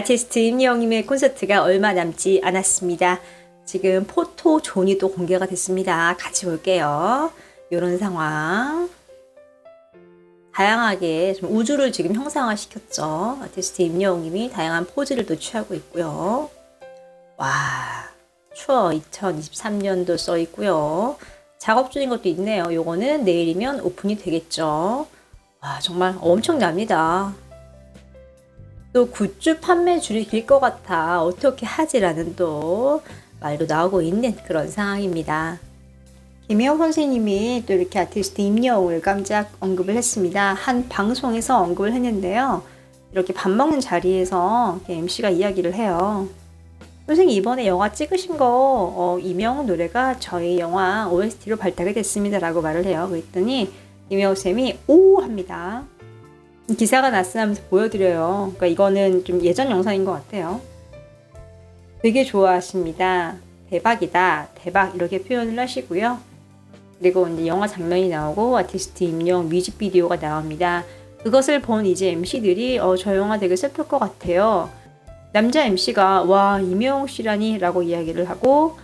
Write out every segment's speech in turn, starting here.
아티스트 임영님의 콘서트가 얼마 남지 않았습니다. 지금 포토 존이 또 공개가 됐습니다. 같이 볼게요. 이런 상황. 다양하게 좀 우주를 지금 형상화 시켰죠. 아티스트 임영님이 다양한 포즈를 또 취하고 있고요. 와, 추워 2023년도 써 있고요. 작업 중인 것도 있네요. 요거는 내일이면 오픈이 되겠죠. 와, 정말 엄청납니다. 또 굿즈 판매 줄이 길 것 같아 어떻게 하지라는 또 말도 나오고 있는 그런 상황입니다. 김혜영 선생님이 또 이렇게 아티스트 임영을 깜짝 언급을 했습니다. 한 방송에서 언급을 했는데요. 이렇게 밥 먹는 자리에서 MC가 이야기를 해요. 선생님 이번에 영화 찍으신 거 어, 이명 노래가 저희 영화 OST로 발탁이 됐습니다라고 말을 해요. 그랬더니 이명호 쌤이 오 합니다. 기사가 났으면서 보여드려요. 그러니까 이거는 좀 예전 영상인 것 같아요. 되게 좋아하십니다. 대박이다. 대박 이렇게 표현을 하시고요. 그리고 이제 영화 장면이 나오고 아티스트 임용 뮤직비디오가 나옵니다. 그것을 본 이제 MC들이 어, 저 영화 되게 슬플 것 같아요. 남자 MC가 와 이명웅 씨라니 라고 이야기를 하고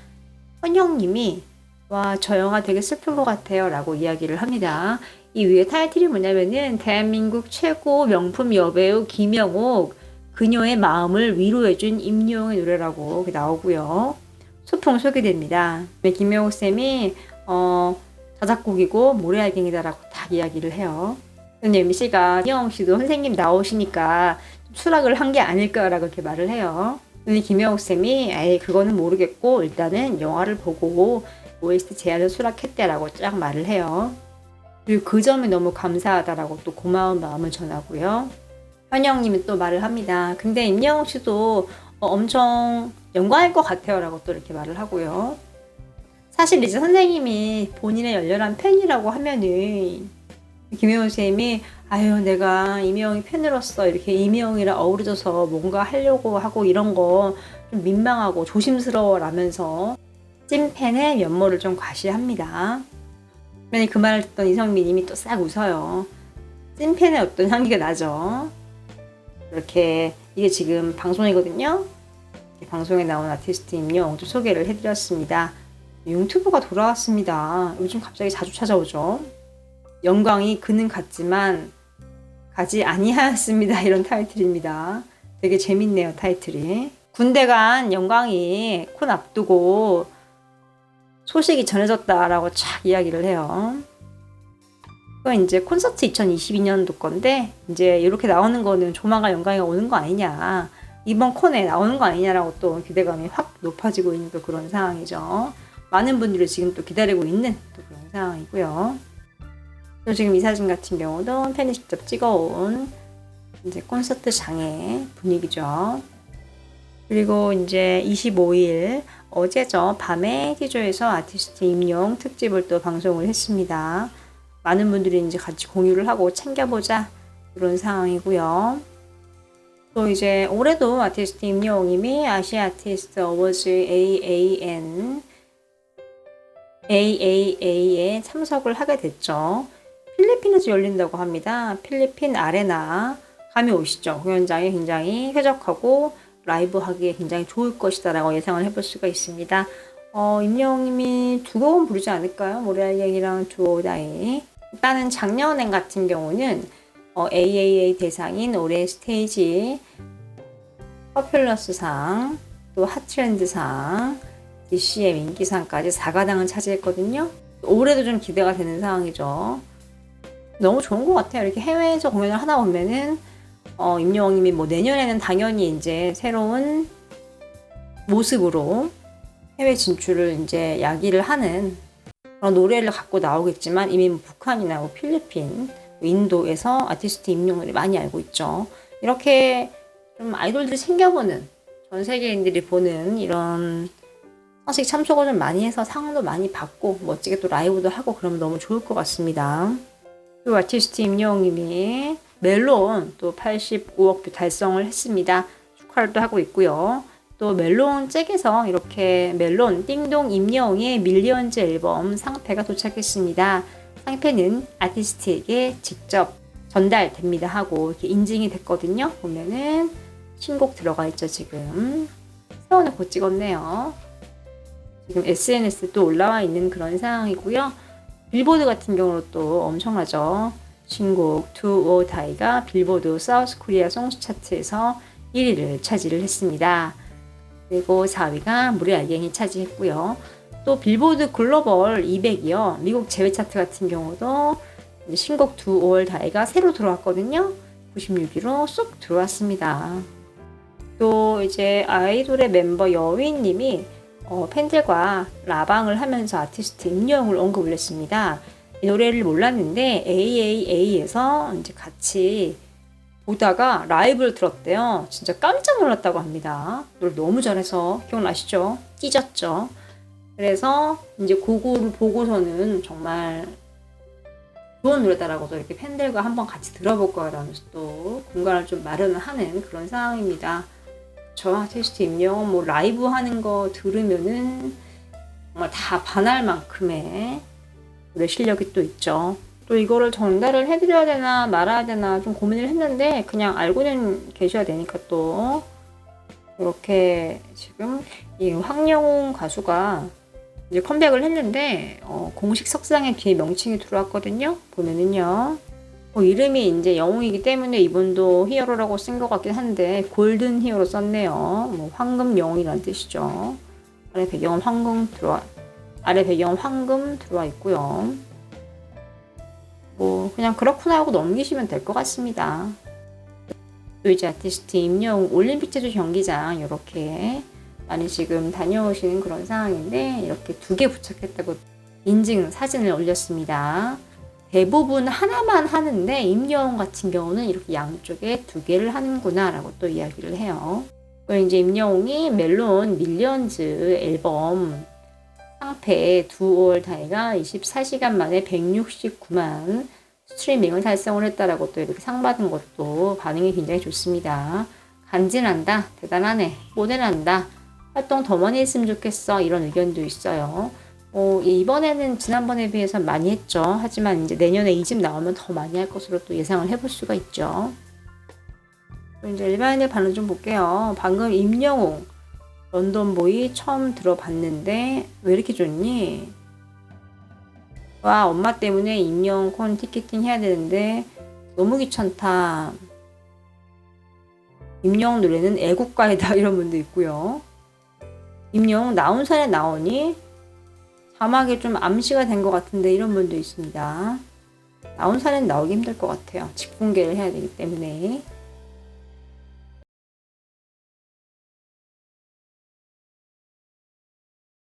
헌영님이 와 저 영화 되게 슬픈 것 같아요 라고 이야기를 합니다. 이 위에 타이틀이 뭐냐면은 대한민국 최고 명품 여배우 김영옥 그녀의 마음을 위로해준 임영웅의 노래라고 나오고요. 소풍 소개됩니다. 김영옥 쌤이 어, 자작곡이고 모래알갱이다라고 다 이야기를 해요. 근데 MC가 김영옥 씨도 선생님 나오시니까 수락을 한 게 아닐까라고 이렇게 말을 해요. 근데 김영옥 쌤이 에이 그거는 모르겠고 일단은 영화를 보고 OST 제안을 수락했대라고 쫙 말을 해요. 그리고 그 점이 너무 감사하다라고 또 고마운 마음을 전하고요. 현영님이 또 말을 합니다. 근데 임영웅 씨도 어, 엄청 영광일 것 같아요 라고 또 이렇게 말을 하고요. 사실 이제 선생님이 본인의 열렬한 팬이라고 하면은 김혜원 쌤이 아유 내가 이명이 팬으로서 이렇게 이명이랑 어우러져서 뭔가 하려고 하고 이런 거 좀 민망하고 조심스러워 라면서 찐팬의 면모를 좀 과시합니다. 그러니 그 말을 듣던 이성민님이 또 싹 웃어요. 찐팬의 어떤 향기가 나죠. 이렇게 이게 지금 방송이거든요. 방송에 나온 아티스트 임용 좀 소개를 해드렸습니다. 융튜브가 돌아왔습니다. 요즘 갑자기 자주 찾아오죠. 영광이 그는 같지만 가지 아니하였습니다. 이런 타이틀입니다. 되게 재밌네요, 타이틀이. 군대 간 영광이 콘 앞두고 소식이 전해졌다라고 촥 이야기를 해요. 그 이제 콘서트 2022년도 건데 이제 이렇게 나오는 거는 조만간 영광이 오는 거 아니냐. 이번 콘에 나오는 거 아니냐라고 또 기대감이 확 높아지고 있는 또 그런 상황이죠. 많은 분들이 지금 또 기다리고 있는 또 그런 상황이고요. 또 지금 이 사진 같은 경우도 팬이 직접 찍어온 이제 콘서트장의 분위기죠. 그리고 이제 25일 어제죠. 밤에 티조에서 아티스트 임용 특집을 또 방송을 했습니다. 많은 분들이 이제 같이 공유를 하고 챙겨보자 그런 상황이고요. 또 이제 올해도 아티스트 임용님이 아시아 아티스트 어워즈 AAN AAA에 참석을 하게 됐죠. 필리핀에서 열린다고 합니다. 필리핀 아레나 감이 오시죠. 공연장이 굉장히 쾌적하고 라이브 하기에 굉장히 좋을 것이다라고 예상을 해볼 수가 있습니다. 어, 임영님이 두 곡은 부르지 않을까요? 모래알갱이랑 주오다이. 일단은 작년엔 같은 경우는 어, AAA 대상인 올해 스테이지 퍼퓰러스상, 또 핫트렌드상, DCM 인기상까지 4가당을 차지했거든요. 올해도 좀 기대가 되는 상황이죠. 너무 좋은 것 같아요. 이렇게 해외에서 공연을 하다 보면은 어, 임영웅님이 뭐 내년에는 당연히 이제 새로운 모습으로 해외 진출을 이제 야기를 하는 그런 노래를 갖고 나오겠지만 이미 뭐 북한이나 뭐 필리핀, 뭐 인도에서 아티스트 임용을 많이 알고 있죠. 이렇게 좀 아이돌들이 챙겨보는 전 세계인들이 보는 이런 상식 참석을 좀 많이 해서 상도 많이 받고 멋지게 또 라이브도 하고 그러면 너무 좋을 것 같습니다. 그리고 아티스트 임영웅님이 멜론 또 85억 뷰 달성을 했습니다. 축하를 또 하고 있고요. 또 멜론 잭에서 이렇게 멜론 띵동 임영웅의 밀리언즈 앨범 상패가 도착했습니다. 상패는 아티스트에게 직접 전달됩니다 하고 이렇게 인증이 됐거든요. 보면은 신곡 들어가 있죠, 지금. 세원을 곧 찍었네요. 지금 SNS에 또 올라와 있는 그런 상황이고요. 빌보드 같은 경우로 또 엄청나죠. 신곡 To or Die가 빌보드 사우스 코리아 송스 차트에서 1위를 차지를 했습니다. 그리고 4위가 무리 알갱이 차지했고요. 또 빌보드 글로벌 200이요. 미국 제외 차트 같은 경우도 신곡 To or Die가 새로 들어왔거든요. 96위로 쏙 들어왔습니다. 또 이제 아이돌의 멤버 여윈님이 어, 팬들과 라방을 하면서 아티스트 임영웅을 언급을 했습니다. 이 노래를 몰랐는데 AAA에서 이제 같이 보다가 라이브를 들었대요. 진짜 깜짝 놀랐다고 합니다. 노래 너무 잘해서 기억나시죠? 찢었죠. 그래서 이제 그거를 보고서는 정말 좋은 노래다라고 또 이렇게 팬들과 한번 같이 들어볼 거라면서 또 공간을 좀 마련을 하는 그런 상황입니다. 저 아티스트 임영웅 뭐 라이브 하는 거 들으면은 정말 다 반할 만큼의 노래 실력이 또 있죠. 또 이거를 전달을 해드려야 되나 말아야 되나 좀 고민을 했는데 그냥 알고는 계셔야 되니까 또 이렇게 지금 이 황영웅 가수가 이제 컴백을 했는데 어, 공식 석상에 뒤에 명칭이 들어왔거든요. 보면은요. 뭐 이름이 이제 영웅이기 때문에 이분도 히어로라고 쓴 것 같긴 한데 골든 히어로 썼네요. 뭐 황금 영웅이라는 뜻이죠. 아래 배경은 황금 들어와 아래 배경은 황금 들어와 있고요. 뭐 그냥 그렇구나 하고 넘기시면 될 것 같습니다. 또 이제 아티스트 임영웅 올림픽 제주 경기장 이렇게 많이 지금 다녀오시는 그런 상황인데 이렇게 두 개 부착했다고 인증 사진을 올렸습니다. 대부분 하나만 하는데 임영웅 같은 경우는 이렇게 양쪽에 두 개를 하는구나라고 또 이야기를 해요. 또 이제 임영웅이 멜론 밀리언즈 앨범 상패 두올 다이가 24시간 만에 169만 스트리밍을 달성을 했다라고 또 이렇게 상 받은 것도 반응이 굉장히 좋습니다. 간지난다, 대단하네, 모델한다, 활동 더 많이 했으면 좋겠어 이런 의견도 있어요. 어, 이번에는 지난번에 비해서 많이 했죠. 하지만 이제 내년에 이 집 나오면 더 많이 할 것으로 또 예상을 해볼 수가 있죠. 또 이제 일반인의 반응 좀 볼게요. 방금 임영웅 런던보이 처음 들어봤는데 왜 이렇게 좋니? 와 엄마 때문에 임영웅 콘 티켓팅 해야 되는데 너무 귀찮다. 임영웅 노래는 애국가이다 이런 분도 있고요. 임영웅 나온 산에 나오니 자막이 좀 암시가 된 것 같은데 이런 분도 있습니다. 나온 산엔 나오기 힘들 것 같아요. 직공개를 해야 되기 때문에.